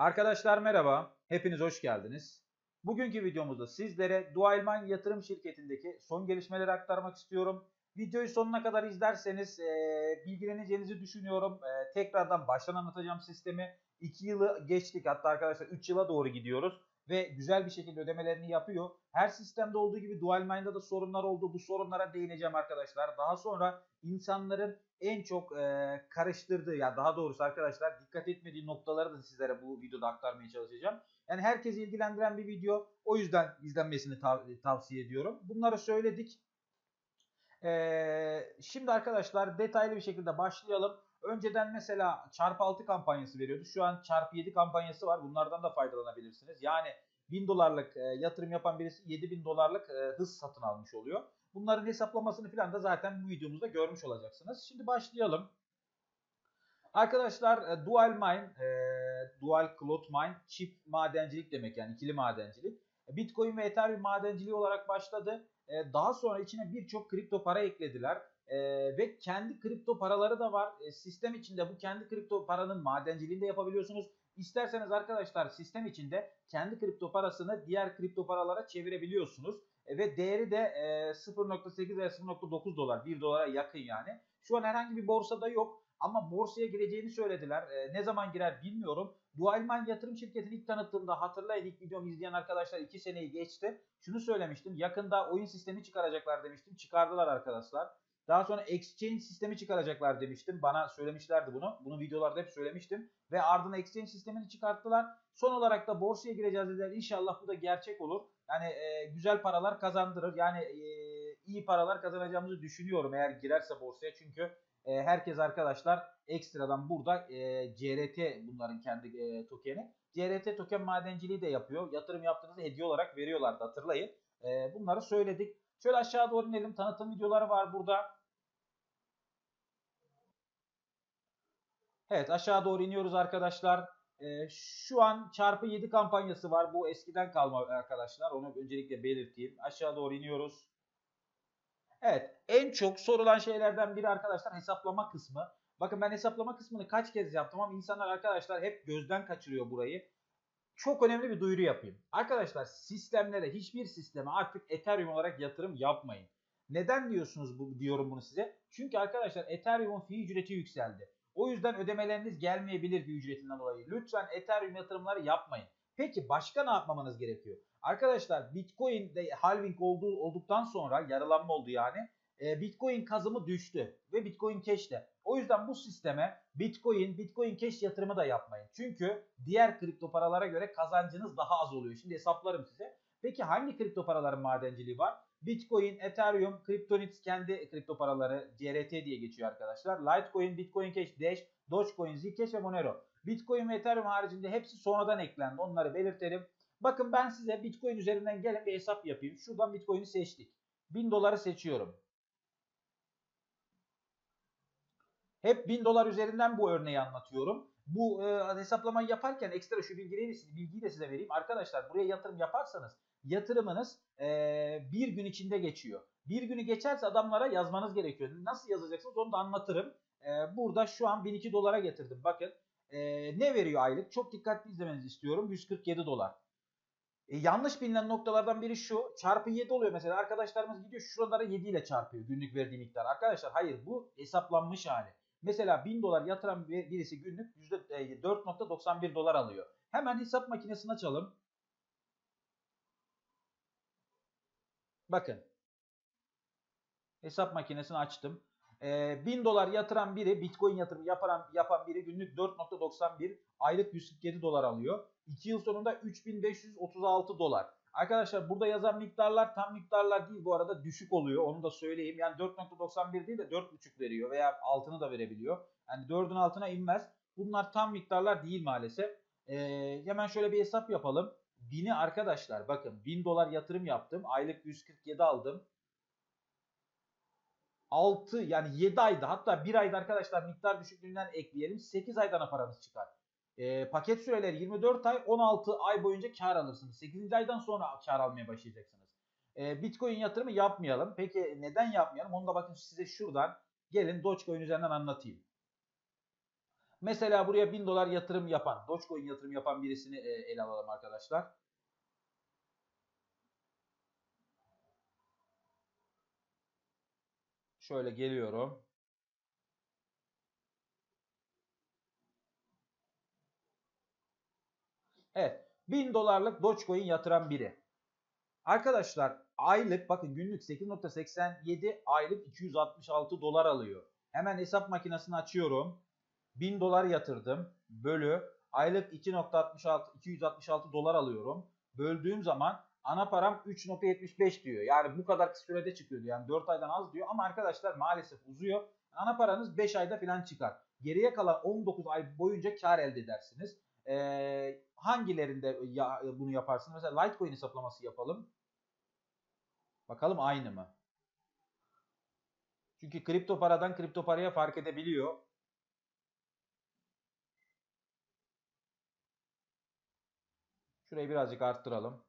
Arkadaşlar merhaba, hepiniz hoş geldiniz. Bugünkü videomuzda sizlere Dualman yatırım şirketindeki son gelişmeleri aktarmak istiyorum. Videoyu sonuna kadar izlerseniz e, bilgileneceğinizi düşünüyorum. E, tekrardan baştan anlatacağım sistemi. 2 yılı geçtik hatta arkadaşlar 3 yıla doğru gidiyoruz. Ve güzel bir şekilde ödemelerini yapıyor. Her sistemde olduğu gibi Dualmine'da da sorunlar oldu. Bu sorunlara değineceğim arkadaşlar. Daha sonra insanların en çok e, karıştırdığı ya daha doğrusu arkadaşlar dikkat etmediği noktaları da sizlere bu videoda aktarmaya çalışacağım. Yani herkesi ilgilendiren bir video. O yüzden izlenmesini tav- tavsiye ediyorum. Bunları söyledik. Ee, şimdi arkadaşlar detaylı bir şekilde başlayalım. Önceden mesela çarpı 6 kampanyası veriyordu. Şu an çarpı 7 kampanyası var. Bunlardan da faydalanabilirsiniz. Yani 1000 dolarlık e, yatırım yapan birisi 7000 dolarlık e, hız satın almış oluyor. Bunların hesaplamasını falan da zaten bu videomuzda görmüş olacaksınız. Şimdi başlayalım. Arkadaşlar e, Dual Mine, e, Dual Cloud Mine çift madencilik demek yani ikili madencilik. Bitcoin ve Ethereum madenciliği olarak başladı. E, daha sonra içine birçok kripto para eklediler. E, ve kendi kripto paraları da var. E, sistem içinde bu kendi kripto paranın madenciliğini de yapabiliyorsunuz. İsterseniz arkadaşlar sistem içinde kendi kripto parasını diğer kripto paralara çevirebiliyorsunuz. E, ve değeri de e, 0.8 veya 0.9 dolar. 1 dolara yakın yani. Şu an herhangi bir borsada yok. Ama borsaya gireceğini söylediler. E, ne zaman girer bilmiyorum. Dualman yatırım şirketini ilk tanıttığımda hatırlayın ilk videomu izleyen arkadaşlar 2 seneyi geçti. Şunu söylemiştim. Yakında oyun sistemi çıkaracaklar demiştim. Çıkardılar arkadaşlar. Daha sonra exchange sistemi çıkaracaklar demiştim. Bana söylemişlerdi bunu. Bunu videolarda hep söylemiştim. Ve ardına exchange sistemini çıkarttılar. Son olarak da borsaya gireceğiz dediler. İnşallah bu da gerçek olur. Yani e, güzel paralar kazandırır. Yani e, iyi paralar kazanacağımızı düşünüyorum eğer girerse borsaya. Çünkü e, herkes arkadaşlar ekstradan burada e, CRT bunların kendi e, tokeni. CRT token madenciliği de yapıyor. Yatırım yaptığınızda hediye olarak veriyorlardı hatırlayın. E, bunları söyledik. Şöyle aşağı doğru inelim. Tanıtım videoları var burada. Evet aşağı doğru iniyoruz arkadaşlar. E, şu an çarpı 7 kampanyası var. Bu eskiden kalma arkadaşlar. Onu öncelikle belirteyim. Aşağı doğru iniyoruz. Evet en çok sorulan şeylerden biri arkadaşlar hesaplama kısmı. Bakın ben hesaplama kısmını kaç kez yaptım ama insanlar arkadaşlar hep gözden kaçırıyor burayı. Çok önemli bir duyuru yapayım. Arkadaşlar sistemlere hiçbir sisteme artık Ethereum olarak yatırım yapmayın. Neden diyorsunuz bu diyorum bunu size? Çünkü arkadaşlar Ethereum'un fi ücreti yükseldi. O yüzden ödemeleriniz gelmeyebilir fi ücretinden dolayı. Lütfen Ethereum yatırımları yapmayın. Peki başka ne yapmamanız gerekiyor? Arkadaşlar Bitcoin'de halving olduğu, olduktan sonra yarılanma oldu yani. E, Bitcoin kazımı düştü ve Bitcoin Cash de. O yüzden bu sisteme Bitcoin, Bitcoin Cash yatırımı da yapmayın. Çünkü diğer kripto paralara göre kazancınız daha az oluyor. Şimdi hesaplarım size. Peki hangi kripto paraların madenciliği var? Bitcoin, Ethereum, Kryptonits kendi kripto paraları CRT diye geçiyor arkadaşlar. Litecoin, Bitcoin Cash, Dash, Dogecoin, Zcash ve Monero. Bitcoin ve Ethereum haricinde hepsi sonradan eklendi. Onları belirtelim. Bakın ben size Bitcoin üzerinden gelin bir hesap yapayım. Şuradan Bitcoin'i seçtik. 1000 doları seçiyorum. Hep 1000 dolar üzerinden bu örneği anlatıyorum. Bu e, hesaplamayı yaparken ekstra şu bilgiyi, bilgiyi de size vereyim. Arkadaşlar buraya yatırım yaparsanız yatırımınız e, bir gün içinde geçiyor. Bir günü geçerse adamlara yazmanız gerekiyor. Nasıl yazacaksınız onu da anlatırım. E, burada şu an 1002 dolara getirdim. Bakın e, ne veriyor aylık? Çok dikkatli izlemenizi istiyorum. 147 dolar. E, yanlış bilinen noktalardan biri şu. Çarpı 7 oluyor mesela. Arkadaşlarımız gidiyor şuralara 7 ile çarpıyor günlük verdiği miktar. Arkadaşlar hayır bu hesaplanmış hali. Mesela 1000 dolar yatıran birisi günlük %4.91 dolar alıyor. Hemen hesap makinesini açalım. Bakın. Hesap makinesini açtım. Ee, 1000 dolar yatıran biri, Bitcoin yatırımı yapan, yapan biri günlük 4.91, aylık 147 dolar alıyor. 2 yıl sonunda 3536 dolar. Arkadaşlar burada yazan miktarlar tam miktarlar değil bu arada düşük oluyor onu da söyleyeyim. Yani 4.91 değil de 4.5 veriyor veya altını da verebiliyor. Yani 4'ün altına inmez. Bunlar tam miktarlar değil maalesef. Ee, hemen şöyle bir hesap yapalım. 1000'i arkadaşlar bakın 1000 dolar yatırım yaptım. Aylık 147 aldım. 6 yani 7 ayda hatta 1 ayda arkadaşlar miktar düşüklüğünden ekleyelim. 8 aydan paranız çıkar. E, paket süreleri 24 ay 16 ay boyunca kar alırsınız. 8. aydan sonra kar almaya başlayacaksınız. E, Bitcoin yatırımı yapmayalım. Peki neden yapmayalım? Onu da bakın size şuradan gelin Dogecoin üzerinden anlatayım. Mesela buraya 1000 dolar yatırım yapan, Dogecoin yatırım yapan birisini e, ele alalım arkadaşlar. Şöyle geliyorum. Evet. 1000 dolarlık Dogecoin yatıran biri. Arkadaşlar aylık bakın günlük 8.87 aylık 266 dolar alıyor. Hemen hesap makinesini açıyorum. 1000 dolar yatırdım. Bölü aylık 2.66 266 dolar alıyorum. Böldüğüm zaman ana param 3.75 diyor. Yani bu kadar sürede çıkıyordu. Yani 4 aydan az diyor ama arkadaşlar maalesef uzuyor. Ana paranız 5 ayda falan çıkar. Geriye kalan 19 ay boyunca kar elde edersiniz. Ee, hangilerinde ya, bunu yaparsınız? Mesela Litecoin hesaplaması yapalım. Bakalım aynı mı? Çünkü kripto paradan kripto paraya fark edebiliyor. Şurayı birazcık arttıralım.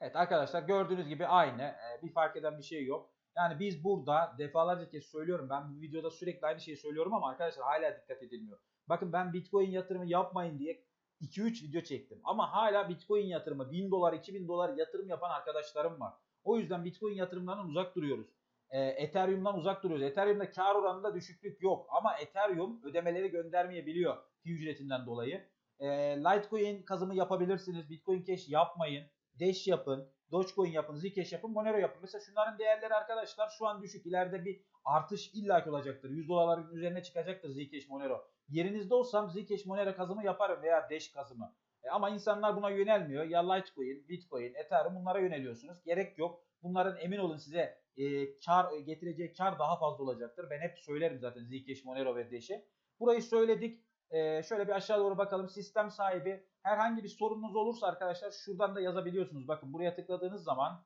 Evet arkadaşlar gördüğünüz gibi aynı. Ee, bir fark eden bir şey yok. Yani biz burada defalarca kez söylüyorum. Ben bu videoda sürekli aynı şeyi söylüyorum ama arkadaşlar hala dikkat edilmiyor. Bakın ben Bitcoin yatırımı yapmayın diye 2-3 video çektim. Ama hala Bitcoin yatırımı 1000 dolar 2000 dolar yatırım yapan arkadaşlarım var. O yüzden Bitcoin yatırımlarından uzak duruyoruz. Ee, Ethereum'dan uzak duruyoruz. Ethereum'da kar oranında düşüklük yok. Ama Ethereum ödemeleri göndermeyebiliyor ücretinden dolayı. Ee, Litecoin kazımı yapabilirsiniz. Bitcoin Cash yapmayın. Dash yapın. Dogecoin yapın. Zcash yapın. Monero yapın. Mesela şunların değerleri arkadaşlar şu an düşük. İleride bir artış illaki olacaktır. 100 dolarların üzerine çıkacaktır Zcash Monero. Yerinizde olsam Zcash Monero kazımı yaparım veya Dash kazımı. E ama insanlar buna yönelmiyor. Ya Litecoin, Bitcoin, Ethereum bunlara yöneliyorsunuz. Gerek yok. Bunların emin olun size e, kar getireceği kar daha fazla olacaktır. Ben hep söylerim zaten Zcash, Monero ve Dash'i. Burayı söyledik. E, şöyle bir aşağı doğru bakalım. Sistem sahibi herhangi bir sorununuz olursa arkadaşlar şuradan da yazabiliyorsunuz. Bakın buraya tıkladığınız zaman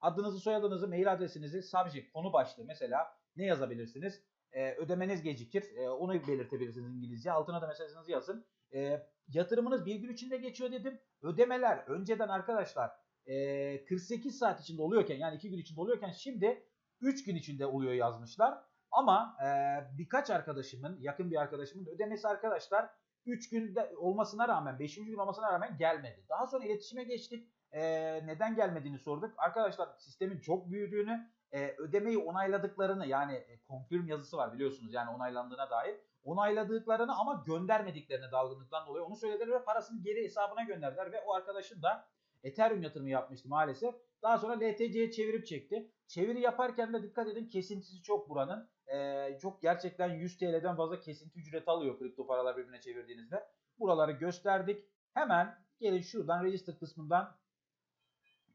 adınızı, soyadınızı, mail adresinizi, subject, konu başlığı mesela ne yazabilirsiniz? E, ödemeniz gecikir. E, onu belirtebilirsiniz İngilizce. Altına da mesajınızı yazın. E, yatırımınız bir gün içinde geçiyor dedim. Ödemeler önceden arkadaşlar e, 48 saat içinde oluyorken yani 2 gün içinde oluyorken şimdi 3 gün içinde oluyor yazmışlar. Ama e, birkaç arkadaşımın, yakın bir arkadaşımın ödemesi arkadaşlar 3 günde olmasına rağmen, 5. gün olmasına rağmen gelmedi. Daha sonra iletişime geçtik. E, neden gelmediğini sorduk. Arkadaşlar sistemin çok büyüdüğünü, e, ödemeyi onayladıklarını yani e, yazısı var biliyorsunuz yani onaylandığına dair. Onayladıklarını ama göndermediklerini dalgınlıktan dolayı onu söylediler ve parasını geri hesabına gönderdiler ve o arkadaşın da Ethereum yatırımı yapmıştı maalesef. Daha sonra LTC'ye çevirip çekti. Çeviri yaparken de dikkat edin kesintisi çok buranın. Ee, çok gerçekten 100 TL'den fazla kesinti ücret alıyor kripto paralar birbirine çevirdiğinizde. Buraları gösterdik. Hemen gelin şuradan register kısmından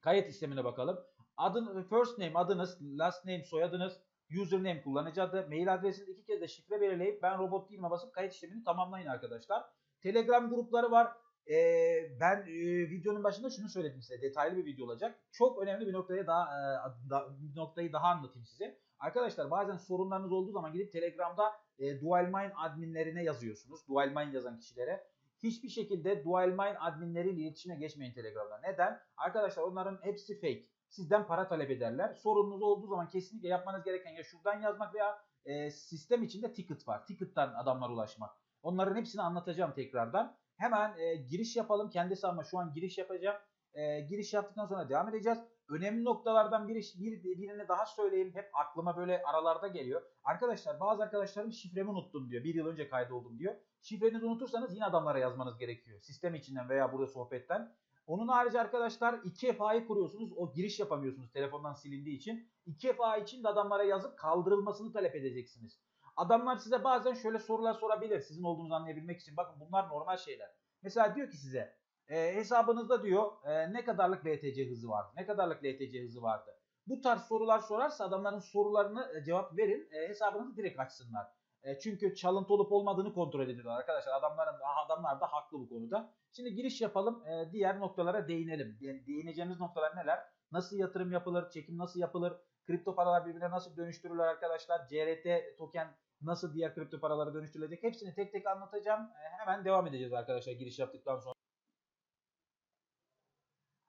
kayıt işlemine bakalım. Adın, first name adınız, last name soyadınız, username kullanıcı adı, mail adresiniz iki kez de şifre belirleyip ben robot değilime basıp kayıt işlemini tamamlayın arkadaşlar. Telegram grupları var. Ee, ben e, videonun başında şunu söyledim size. Detaylı bir video olacak. Çok önemli bir noktaya daha e, da, bir noktayı daha anlatayım size. Arkadaşlar bazen sorunlarınız olduğu zaman gidip Telegram'da e, DualMine adminlerine yazıyorsunuz. DualMine yazan kişilere. Hiçbir şekilde DualMine adminleriyle iletişime geçmeyin Telegram'da. Neden? Arkadaşlar onların hepsi fake. Sizden para talep ederler. Sorununuz olduğu zaman kesinlikle yapmanız gereken ya şuradan yazmak veya e, sistem içinde ticket var. Ticket'tan adamlara ulaşmak. Onların hepsini anlatacağım tekrardan. Hemen e, giriş yapalım. Kendisi ama şu an giriş yapacağım. E, giriş yaptıktan sonra devam edeceğiz. Önemli noktalardan biri, bir, birini daha söyleyeyim. Hep aklıma böyle aralarda geliyor. Arkadaşlar bazı arkadaşlarım şifremi unuttum diyor. Bir yıl önce kaydoldum diyor. Şifrenizi unutursanız yine adamlara yazmanız gerekiyor. Sistem içinden veya burada sohbetten. Onun harici arkadaşlar 2FA'yı kuruyorsunuz. O giriş yapamıyorsunuz telefondan silindiği için. 2FA için de adamlara yazıp kaldırılmasını talep edeceksiniz. Adamlar size bazen şöyle sorular sorabilir sizin olduğunuzu anlayabilmek için. Bakın bunlar normal şeyler. Mesela diyor ki size e, hesabınızda diyor e, ne kadarlık LTC hızı vardı? Ne kadarlık LTC hızı vardı? Bu tarz sorular sorarsa adamların sorularını e, cevap verin. E, hesabınızı direkt açsınlar. E, çünkü çalıntı olup olmadığını kontrol ediyorlar arkadaşlar. Adamların adamlar da haklı bu konuda. Şimdi giriş yapalım. E, diğer noktalara değinelim. Yani değineceğimiz noktalar neler? Nasıl yatırım yapılır? Çekim nasıl yapılır? Kripto paralar birbirine nasıl dönüştürülür arkadaşlar? CRT token nasıl diğer kripto paralara dönüştürülecek? Hepsini tek tek anlatacağım. E, hemen devam edeceğiz arkadaşlar giriş yaptıktan sonra.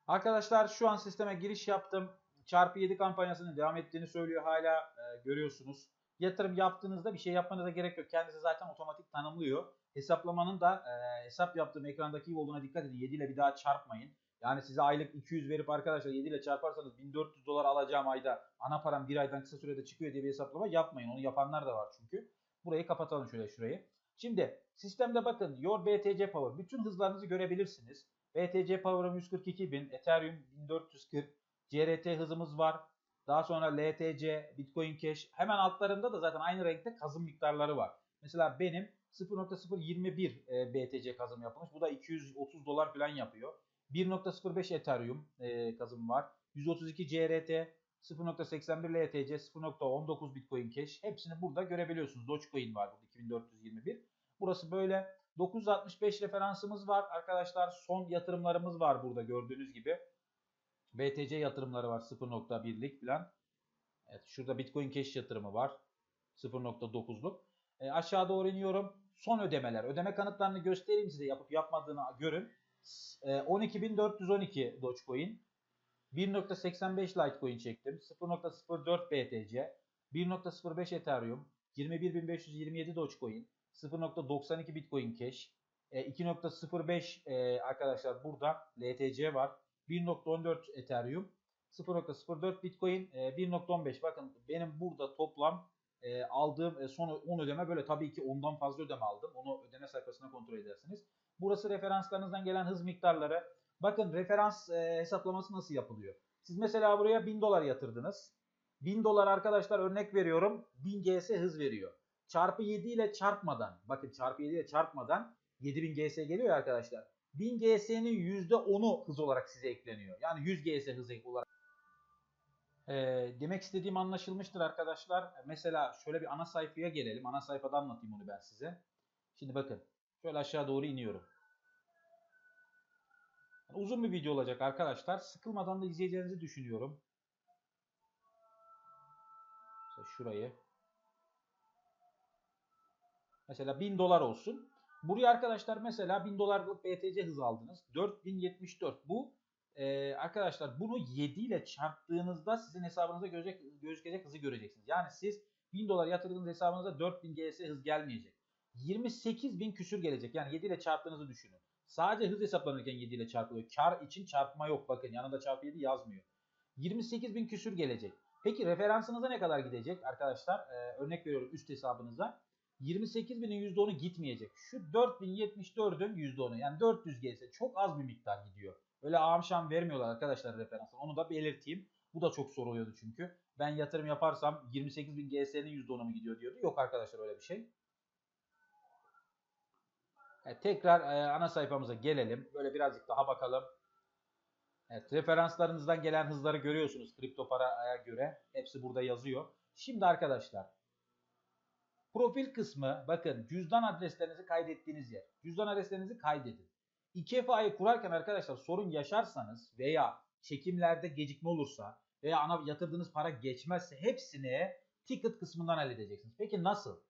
Arkadaşlar şu an sisteme giriş yaptım. Çarpı 7 kampanyasının devam ettiğini söylüyor hala e, görüyorsunuz. yatırım yaptığınızda bir şey yapmanıza gerek yok. Kendisi zaten otomatik tanımlıyor. Hesaplamanın da e, hesap yaptığım ekrandaki olduğuna dikkat edin. 7 ile bir daha çarpmayın. Yani size aylık 200 verip arkadaşlar 7 ile çarparsanız 1400 dolar alacağım ayda ana param bir aydan kısa sürede çıkıyor diye bir hesaplama yapmayın. Onu yapanlar da var çünkü. Burayı kapatalım şöyle şurayı. Şimdi sistemde bakın Your BTC Power bütün hızlarınızı görebilirsiniz. BTC Power'ım 142.000, Ethereum 1440, CRT hızımız var. Daha sonra LTC, Bitcoin Cash. Hemen altlarında da zaten aynı renkte kazım miktarları var. Mesela benim 0.021 e, BTC kazım yapılmış. Bu da 230 dolar falan yapıyor. 1.05 Ethereum e, kazım var. 132 CRT, 0.81 LTC, 0.19 Bitcoin Cash. Hepsini burada görebiliyorsunuz. Dogecoin var burada 2421. Burası böyle 965 referansımız var. Arkadaşlar son yatırımlarımız var burada gördüğünüz gibi. BTC yatırımları var 0.1'lik falan. Evet şurada Bitcoin Cash yatırımı var. 0.9'luk. E, aşağı doğru iniyorum. Son ödemeler. Ödeme kanıtlarını göstereyim size yapıp yapmadığını görün. E, 12.412 Dogecoin. 1.85 Litecoin çektim. 0.04 BTC. 1.05 Ethereum. 21.527 Dogecoin. 0.92 Bitcoin Cash. E, 2.05 e, arkadaşlar burada LTC var. 1.14 Ethereum, 0.04 Bitcoin, 1.15. Bakın benim burada toplam e, aldığım e, son 10 ödeme böyle tabii ki ondan fazla ödeme aldım. Onu ödeme sayfasına kontrol edersiniz. Burası referanslarınızdan gelen hız miktarları. Bakın referans e, hesaplaması nasıl yapılıyor? Siz mesela buraya 1000 dolar yatırdınız. 1000 dolar arkadaşlar örnek veriyorum 1000 GS hız veriyor. Çarpı 7 ile çarpmadan bakın çarpı 7 ile çarpmadan 7000 GS geliyor arkadaşlar. 1000 GS'nin %10'u hız olarak size ekleniyor. Yani 100 GS hız olarak. E, demek istediğim anlaşılmıştır arkadaşlar. Mesela şöyle bir ana sayfaya gelelim. Ana sayfada anlatayım onu ben size. Şimdi bakın. Şöyle aşağı doğru iniyorum. Uzun bir video olacak arkadaşlar. Sıkılmadan da izleyeceğinizi düşünüyorum. Mesela şurayı. Mesela 1000 dolar olsun. Buraya arkadaşlar mesela 1000 dolarlık BTC hız aldınız. 4074 bu. Ee, arkadaşlar bunu 7 ile çarptığınızda sizin hesabınıza gözecek, gözükecek hızı göreceksiniz. Yani siz 1000 dolar yatırdığınız hesabınıza 4000 GS hız gelmeyecek. 28.000 küsür gelecek. Yani 7 ile çarptığınızı düşünün. Sadece hız hesaplanırken 7 ile çarpılıyor. Kar için çarpma yok. Bakın yanında çarpı 7 yazmıyor. 28.000 küsür gelecek. Peki referansınıza ne kadar gidecek arkadaşlar? Ee, örnek veriyorum üst hesabınıza. 28.000'in %10'u gitmeyecek. Şu 4074'ün %10'u yani 400 GS çok az bir miktar gidiyor. Öyle amşam vermiyorlar arkadaşlar referanslar. Onu da belirteyim. Bu da çok soruluyordu çünkü. Ben yatırım yaparsam 28.000 GS'nin %10'u mu gidiyor diyordu. Yok arkadaşlar öyle bir şey. Evet, tekrar e, ana sayfamıza gelelim. Böyle birazcık daha bakalım. Evet, referanslarınızdan gelen hızları görüyorsunuz kripto paraya göre. Hepsi burada yazıyor. Şimdi arkadaşlar Profil kısmı bakın cüzdan adreslerinizi kaydettiğiniz yer. Cüzdan adreslerinizi kaydedin. 2FA'yı kurarken arkadaşlar sorun yaşarsanız veya çekimlerde gecikme olursa veya ana yatırdığınız para geçmezse hepsini ticket kısmından halledeceksiniz. Peki nasıl?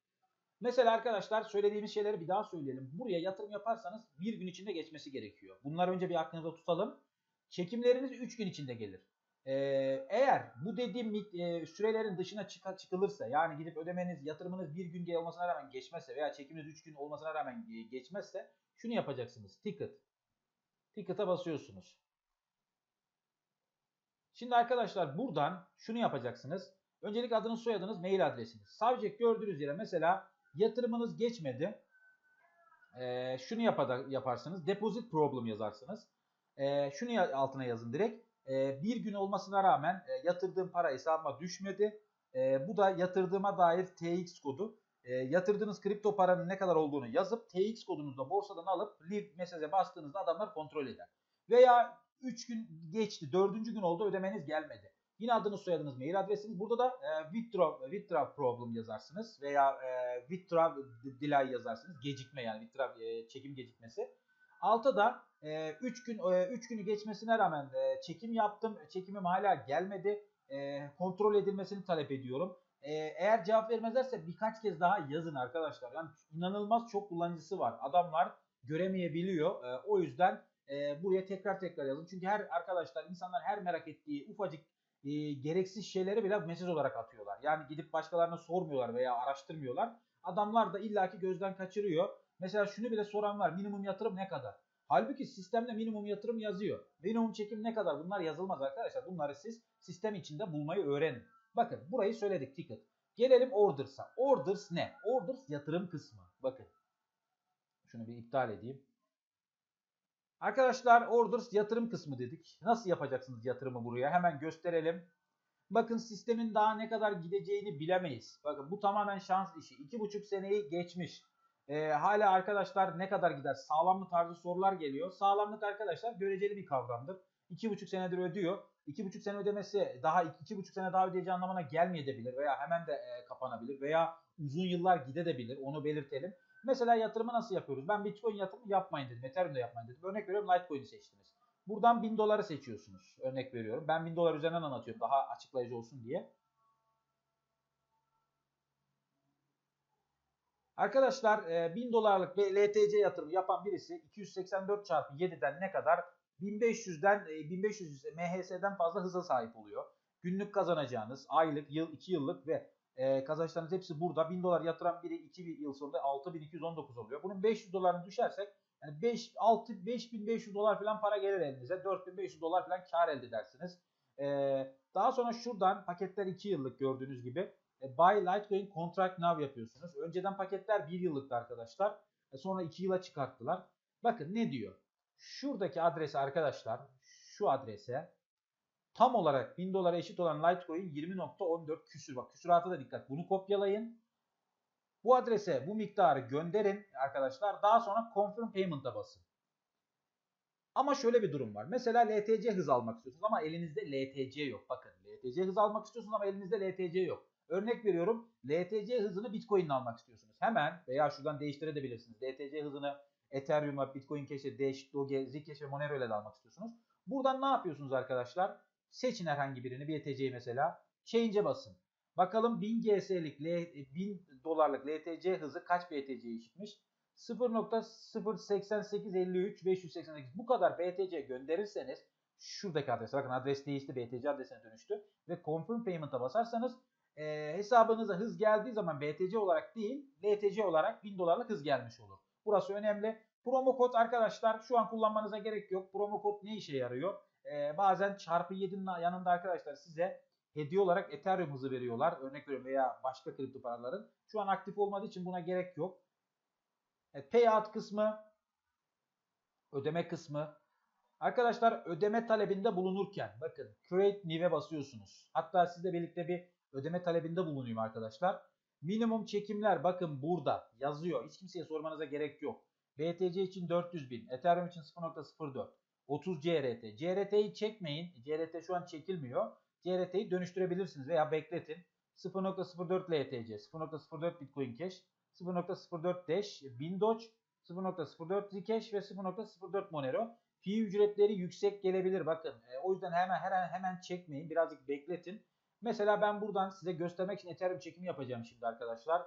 Mesela arkadaşlar söylediğimiz şeyleri bir daha söyleyelim. Buraya yatırım yaparsanız bir gün içinde geçmesi gerekiyor. Bunları önce bir aklınızda tutalım. Çekimleriniz 3 gün içinde gelir. Ee, eğer bu dediğim e, sürelerin dışına çık çıkılırsa yani gidip ödemeniz yatırımınız bir gün olmasına rağmen geçmezse veya çekiminiz 3 gün olmasına rağmen geçmezse şunu yapacaksınız. Ticket. Ticket'a basıyorsunuz. Şimdi arkadaşlar buradan şunu yapacaksınız. Öncelik adınız soyadınız mail adresiniz. Savcık gördüğünüz yere mesela yatırımınız geçmedi. Ee, şunu yaparsınız. Deposit problem yazarsınız. Ee, şunu altına yazın direkt e, bir gün olmasına rağmen e, yatırdığım para hesabıma düşmedi. E, bu da yatırdığıma dair TX kodu. E, yatırdığınız kripto paranın ne kadar olduğunu yazıp TX kodunuzu da borsadan alıp leave mesaja bastığınızda adamlar kontrol eder. Veya 3 gün geçti, 4. gün oldu ödemeniz gelmedi. Yine adınız, soyadınız, mail adresiniz. Burada da e, withdraw, withdraw problem yazarsınız veya e, withdraw delay yazarsınız. Gecikme yani withdraw e, çekim gecikmesi. Altta da 3 e, gün 3 e, günü geçmesine rağmen e, çekim yaptım. Çekimim hala gelmedi. Kontrol edilmesini talep ediyorum. Eğer cevap vermezlerse birkaç kez daha yazın arkadaşlar. Yani inanılmaz çok kullanıcısı var. Adamlar göremeyebiliyor. O yüzden buraya tekrar tekrar yazın. Çünkü her arkadaşlar insanlar her merak ettiği ufacık e, gereksiz şeyleri bile mesaj olarak atıyorlar. Yani gidip başkalarına sormuyorlar veya araştırmıyorlar. Adamlar da illaki gözden kaçırıyor. Mesela şunu bile soran var. Minimum yatırım ne kadar? Halbuki sistemde minimum yatırım yazıyor. Minimum çekim ne kadar? Bunlar yazılmaz arkadaşlar. Bunları siz sistem içinde bulmayı öğrenin. Bakın burayı söyledik ticket. Gelelim orders'a. Orders ne? Orders yatırım kısmı. Bakın. Şunu bir iptal edeyim. Arkadaşlar orders yatırım kısmı dedik. Nasıl yapacaksınız yatırımı buraya? Hemen gösterelim. Bakın sistemin daha ne kadar gideceğini bilemeyiz. Bakın bu tamamen şans işi. 2,5 seneyi geçmiş. Ee, hala arkadaşlar ne kadar gider? Sağlamlık tarzı sorular geliyor. Sağlamlık arkadaşlar göreceli bir kavramdır. 2,5 senedir ödüyor. 2,5 sene ödemesi daha 2,5 sene daha ödeyeceği anlamına gelmeyebilir veya hemen de e, kapanabilir veya uzun yıllar gidebilir. Onu belirtelim. Mesela yatırımı nasıl yapıyoruz? Ben Bitcoin yatırımı yapmayın dedim. Ethereum'da yapmayın dedim. Örnek veriyorum Litecoin'i seçtiniz. Buradan 1000 doları seçiyorsunuz. Örnek veriyorum. Ben 1000 dolar üzerinden anlatıyorum daha açıklayıcı olsun diye. Arkadaşlar 1000 dolarlık LTC yatırımı yapan birisi 284 çarpı 7'den ne kadar? 1500'den 1500 MHS'den fazla hıza sahip oluyor. Günlük kazanacağınız aylık, yıl, 2 yıllık ve e, kazançlarınız hepsi burada. 1000 dolar yatıran biri 2 yıl sonunda 6219 oluyor. Bunun 500 dolarını düşersek yani 5 6 5500 dolar falan para gelir elinize. 4500 dolar falan kar elde edersiniz. E, daha sonra şuradan paketler 2 yıllık gördüğünüz gibi e, Buy Litecoin Contract Now yapıyorsunuz. Önceden paketler 1 yıllıktı arkadaşlar. E, sonra 2 yıla çıkarttılar. Bakın ne diyor? Şuradaki adrese arkadaşlar şu adrese tam olarak 1000 dolara eşit olan Litecoin 20.14 küsür. Bak küsurata da dikkat. Bunu kopyalayın. Bu adrese bu miktarı gönderin arkadaşlar. Daha sonra Confirm Payment'a basın. Ama şöyle bir durum var. Mesela LTC hız almak istiyorsunuz ama elinizde LTC yok. Bakın LTC hız almak istiyorsunuz ama elinizde LTC yok. Örnek veriyorum LTC hızını Bitcoin almak istiyorsunuz. Hemen veya şuradan değiştirebilirsiniz. LTC hızını Ethereum'a, Bitcoin Cash'e, Dash, Doge, Zcash ve Monero ile de almak istiyorsunuz. Buradan ne yapıyorsunuz arkadaşlar? Seçin herhangi birini BTC'yi mesela. Change'e basın. Bakalım 1000 GS'lik 1000 dolarlık LTC hızı kaç BTC'ye eşitmiş? 0.08853 588 bu kadar BTC gönderirseniz şuradaki adrese bakın adres değişti BTC adresine dönüştü ve confirm payment'a basarsanız e, hesabınıza hız geldiği zaman BTC olarak değil LTC olarak 1000 dolarlık hız gelmiş olur. Burası önemli. Promo kod arkadaşlar şu an kullanmanıza gerek yok. Promo kod ne işe yarıyor? Ee, bazen çarpı 7'nin yanında arkadaşlar size hediye olarak Ethereum hızı veriyorlar. Örnek veriyorum veya başka kripto paraların. Şu an aktif olmadığı için buna gerek yok. Evet, payout kısmı ödeme kısmı. Arkadaşlar ödeme talebinde bulunurken bakın create new'e basıyorsunuz. Hatta sizle birlikte bir ödeme talebinde bulunayım arkadaşlar. Minimum çekimler bakın burada yazıyor. Hiç kimseye sormanıza gerek yok. BTC için 400 bin, Ethereum için 0.04, 30 CRT. CRT'yi çekmeyin. CRT şu an çekilmiyor. CRT'yi dönüştürebilirsiniz veya bekletin. 0.04 LTC, 0.04 Bitcoin Cash, 0.04 Dash, 1000 Doge, 0.04 Zcash ve 0.04 Monero. Fee ücretleri yüksek gelebilir bakın. E, o yüzden hemen hemen hemen çekmeyin. Birazcık bekletin. Mesela ben buradan size göstermek için Ethereum çekimi yapacağım şimdi arkadaşlar.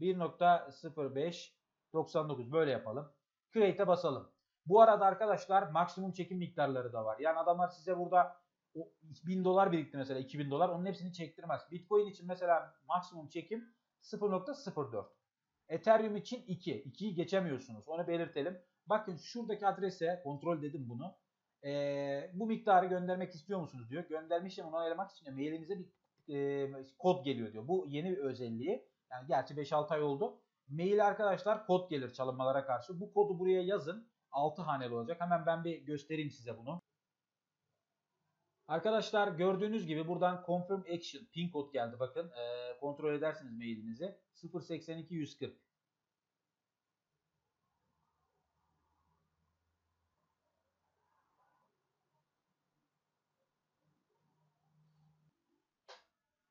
1.0599 böyle yapalım. Create'e basalım. Bu arada arkadaşlar maksimum çekim miktarları da var. Yani adamlar size burada 1000 dolar birikti mesela 2000 dolar onun hepsini çektirmez. Bitcoin için mesela maksimum çekim 0.04. Ethereum için 2. 2'yi geçemiyorsunuz. Onu belirtelim. Bakın şuradaki adrese kontrol dedim bunu e, bu miktarı göndermek istiyor musunuz diyor. Gönderme işlemi onaylamak için de mailinize bir e, kod geliyor diyor. Bu yeni bir özelliği. Yani gerçi 5-6 ay oldu. Mail arkadaşlar kod gelir çalınmalara karşı. Bu kodu buraya yazın. 6 haneli olacak. Hemen ben bir göstereyim size bunu. Arkadaşlar gördüğünüz gibi buradan confirm action pin kod geldi bakın. E, kontrol edersiniz mailinizi. 082 140.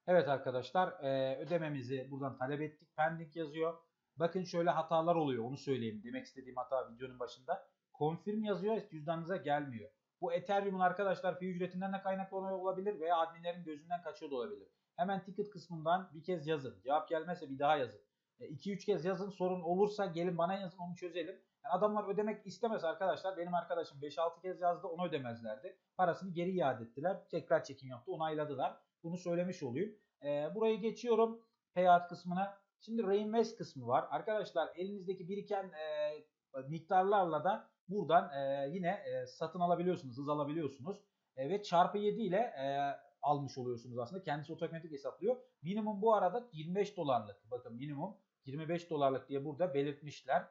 Evet arkadaşlar e, ödememizi buradan talep ettik. Pending yazıyor. Bakın şöyle hatalar oluyor onu söyleyeyim. Demek istediğim hata videonun başında. Confirm yazıyor cüzdanınıza gelmiyor. Bu Ethereum'un arkadaşlar fee ücretinden de kaynaklı olabilir veya adminlerin gözünden kaçıyor da olabilir. Hemen ticket kısmından bir kez yazın. Cevap gelmezse bir daha yazın. 2-3 kez yazın sorun olursa gelin bana yazın onu çözelim. Yani adamlar ödemek istemez arkadaşlar. Benim arkadaşım 5-6 kez yazdı onu ödemezlerdi. Parasını geri iade ettiler. Tekrar çekim yaptı onayladılar. Bunu söylemiş olayım. E, burayı geçiyorum payout kısmına. Şimdi reinvest kısmı var. Arkadaşlar elinizdeki biriken e, miktarlarla da buradan e, yine e, satın alabiliyorsunuz, hız alabiliyorsunuz. E, ve çarpı 7 ile e, almış oluyorsunuz aslında. Kendisi otomatik hesaplıyor. Minimum bu arada 25 dolarlık. Bakın minimum 25 dolarlık diye burada belirtmişler.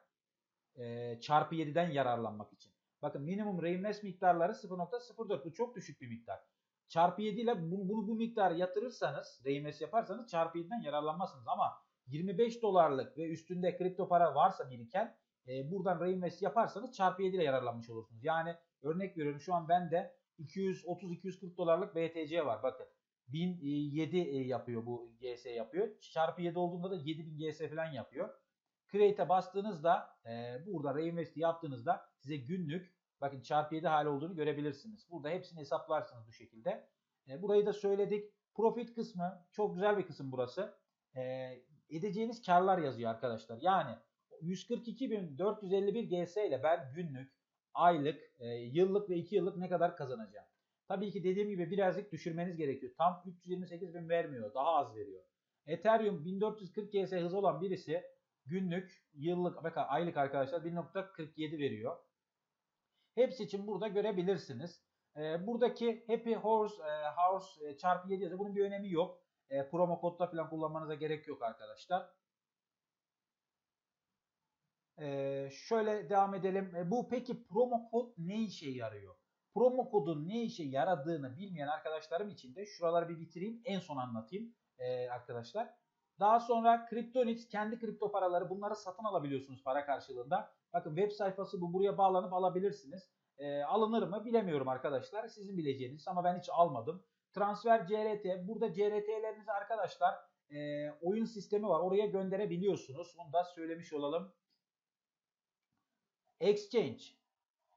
E, çarpı 7'den yararlanmak için. Bakın minimum reinvest miktarları 0.04. Bu çok düşük bir miktar. Çarpı 7 ile bunu, bunu bu miktarı yatırırsanız, reinvest yaparsanız çarpı 7'den yararlanmazsınız. Ama 25 dolarlık ve üstünde kripto para varsa biriken e, buradan reinvest yaparsanız çarpı 7 ile yararlanmış olursunuz. Yani örnek veriyorum şu an bende 230-240 dolarlık BTC var. Bakın 1007 e, yapıyor bu GS yapıyor. Çarpı 7 olduğunda da 7000 GS falan yapıyor. Create'e bastığınızda e, burada reinvest yaptığınızda size günlük bakın çarpı 7 hali olduğunu görebilirsiniz. Burada hepsini hesaplarsınız bu şekilde. E, burayı da söyledik. Profit kısmı çok güzel bir kısım burası. E, edeceğiniz karlar yazıyor arkadaşlar. Yani 142.451 GS ile ben günlük, aylık, e, yıllık ve 2 yıllık ne kadar kazanacağım? Tabii ki dediğim gibi birazcık düşürmeniz gerekiyor. Tam 328.000 vermiyor. Daha az veriyor. Ethereum 1440 GS hız olan birisi günlük, yıllık ve aylık arkadaşlar 1.47 veriyor. Hepsi için burada görebilirsiniz. E, buradaki Happy Horse, e, Horse e, çarpı 7 yazıyor. Bunun bir önemi yok. E, promo kodda falan kullanmanıza gerek yok arkadaşlar. Ee, şöyle devam edelim. Bu peki promo kod ne işe yarıyor? Promo kodun ne işe yaradığını bilmeyen arkadaşlarım için de şuraları bir bitireyim. En son anlatayım arkadaşlar. Daha sonra Kryptonix kendi kripto paraları bunları satın alabiliyorsunuz para karşılığında. Bakın web sayfası bu buraya bağlanıp alabilirsiniz. E, alınır mı bilemiyorum arkadaşlar. Sizin bileceğiniz ama ben hiç almadım. Transfer CRT. Burada CRT'lerinizi arkadaşlar e, oyun sistemi var. Oraya gönderebiliyorsunuz. Bunu da söylemiş olalım. Exchange.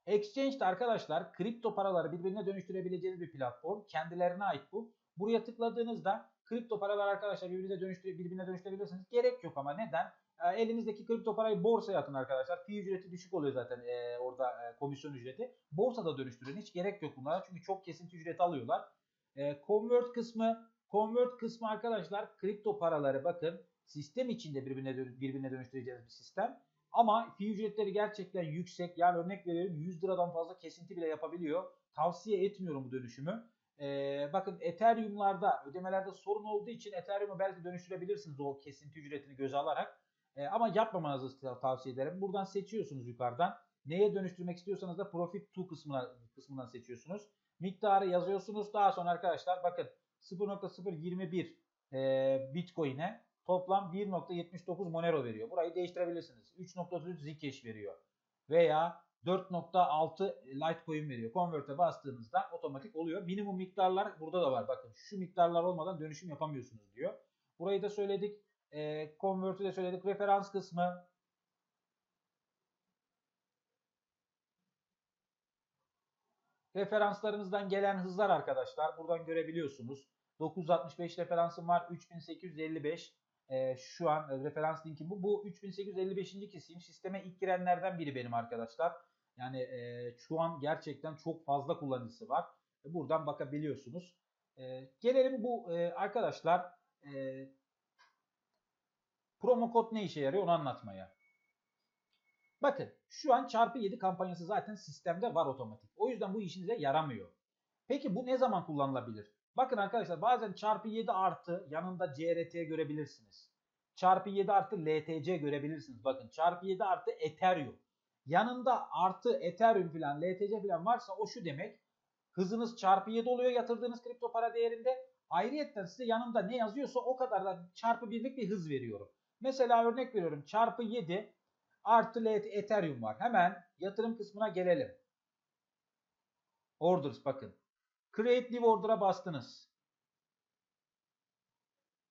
Exchange de arkadaşlar kripto paraları birbirine dönüştürebileceğiniz bir platform. Kendilerine ait bu. Buraya tıkladığınızda kripto paralar arkadaşlar birbirine, dönüştüre, birbirine dönüştürebilirsiniz. Gerek yok ama neden? E, elinizdeki kripto parayı borsaya atın arkadaşlar. Fee ücreti düşük oluyor zaten e, orada e, komisyon ücreti. Borsada dönüştürün. Hiç gerek yok bunlara. Çünkü çok kesinti ücret alıyorlar. E, convert kısmı Convert kısmı arkadaşlar kripto paraları bakın sistem içinde birbirine, birbirine dönüştüreceğiz bir sistem. Ama fee ücretleri gerçekten yüksek. Yani örnek veriyorum 100 liradan fazla kesinti bile yapabiliyor. Tavsiye etmiyorum bu dönüşümü. Ee, bakın Ethereum'larda ödemelerde sorun olduğu için Ethereum'u belki dönüştürebilirsiniz o kesinti ücretini göze alarak. Ee, ama yapmamanızı tavsiye ederim. Buradan seçiyorsunuz yukarıdan. Neye dönüştürmek istiyorsanız da Profit to kısmına, kısmından seçiyorsunuz. Miktarı yazıyorsunuz. Daha sonra arkadaşlar bakın 0.021 e, Bitcoin'e toplam 1.79 Monero veriyor. Burayı değiştirebilirsiniz. 3.3 Zcash veriyor. Veya 4.6 Litecoin veriyor. Convert'e bastığınızda otomatik oluyor. Minimum miktarlar burada da var. Bakın şu miktarlar olmadan dönüşüm yapamıyorsunuz diyor. Burayı da söyledik. E, Convert'ü de söyledik. Referans kısmı. Referanslarınızdan gelen hızlar arkadaşlar. Buradan görebiliyorsunuz. 965 referansım var. 3855 e, şu an e, referans linki bu. Bu 3855. keseyim. Sisteme ilk girenlerden biri benim arkadaşlar. Yani e, şu an gerçekten çok fazla kullanıcısı var. E, buradan bakabiliyorsunuz. E, gelelim bu e, arkadaşlar e, promo kod ne işe yarıyor onu anlatmaya. Bakın şu an çarpı 7 kampanyası zaten sistemde var otomatik. O yüzden bu işinize yaramıyor. Peki bu ne zaman kullanılabilir? Bakın arkadaşlar bazen çarpı 7 artı yanında CRT görebilirsiniz. Çarpı 7 artı LTC görebilirsiniz. Bakın çarpı 7 artı Ethereum. Yanında artı Ethereum falan LTC falan varsa o şu demek. Hızınız çarpı 7 oluyor yatırdığınız kripto para değerinde. Ayrıyetten size yanında ne yazıyorsa o kadar da çarpı birlik bir hız veriyorum. Mesela örnek veriyorum çarpı 7 artı Ethereum var. Hemen yatırım kısmına gelelim. Orders bakın. Create New Order'a bastınız.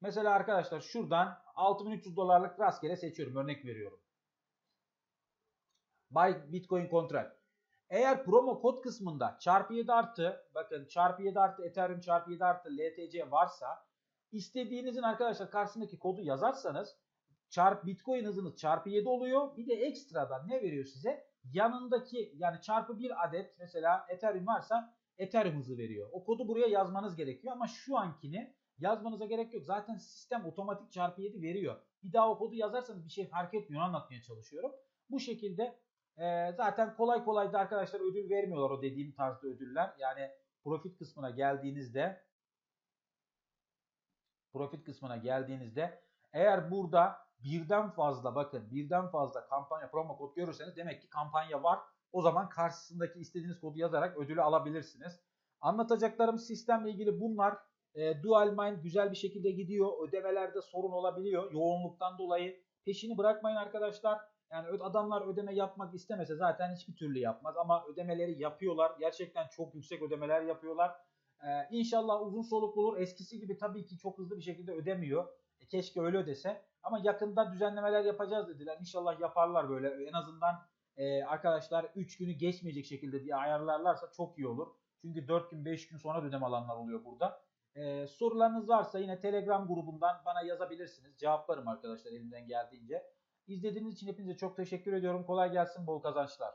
Mesela arkadaşlar şuradan 6300 dolarlık rastgele seçiyorum. Örnek veriyorum. Buy Bitcoin Contract. Eğer promo kod kısmında çarpı 7 artı bakın çarpı 7 artı Ethereum çarpı 7 artı LTC varsa istediğinizin arkadaşlar karşısındaki kodu yazarsanız çarp Bitcoin hızınız çarpı 7 oluyor. Bir de ekstradan ne veriyor size? Yanındaki yani çarpı bir adet mesela Ethereum varsa Ethereum hızı veriyor. O kodu buraya yazmanız gerekiyor ama şu ankini yazmanıza gerek yok. Zaten sistem otomatik çarpı 7 veriyor. Bir daha o kodu yazarsanız bir şey fark etmiyor anlatmaya çalışıyorum. Bu şekilde e, zaten kolay kolay da arkadaşlar ödül vermiyorlar o dediğim tarzda ödüller. Yani profit kısmına geldiğinizde profit kısmına geldiğinizde eğer burada birden fazla bakın birden fazla kampanya promo kod görürseniz demek ki kampanya var. O zaman karşısındaki istediğiniz kodu yazarak ödülü alabilirsiniz. Anlatacaklarım sistemle ilgili bunlar. E, Dual Mind güzel bir şekilde gidiyor. Ödemelerde sorun olabiliyor yoğunluktan dolayı. Peşini bırakmayın arkadaşlar. Yani adamlar ödeme yapmak istemese zaten hiçbir türlü yapmaz. Ama ödemeleri yapıyorlar. Gerçekten çok yüksek ödemeler yapıyorlar. Ee, inşallah uzun soluklu olur. Eskisi gibi tabii ki çok hızlı bir şekilde ödemiyor. E, keşke öyle ödese. Ama yakında düzenlemeler yapacağız dediler. İnşallah yaparlar böyle. En azından e, arkadaşlar 3 günü geçmeyecek şekilde diye ayarlarlarsa çok iyi olur. Çünkü 4 gün 5 gün sonra ödeme alanlar oluyor burada. E, sorularınız varsa yine Telegram grubundan bana yazabilirsiniz. Cevaplarım arkadaşlar elimden geldiğince. İzlediğiniz için hepinize çok teşekkür ediyorum. Kolay gelsin, bol kazançlar.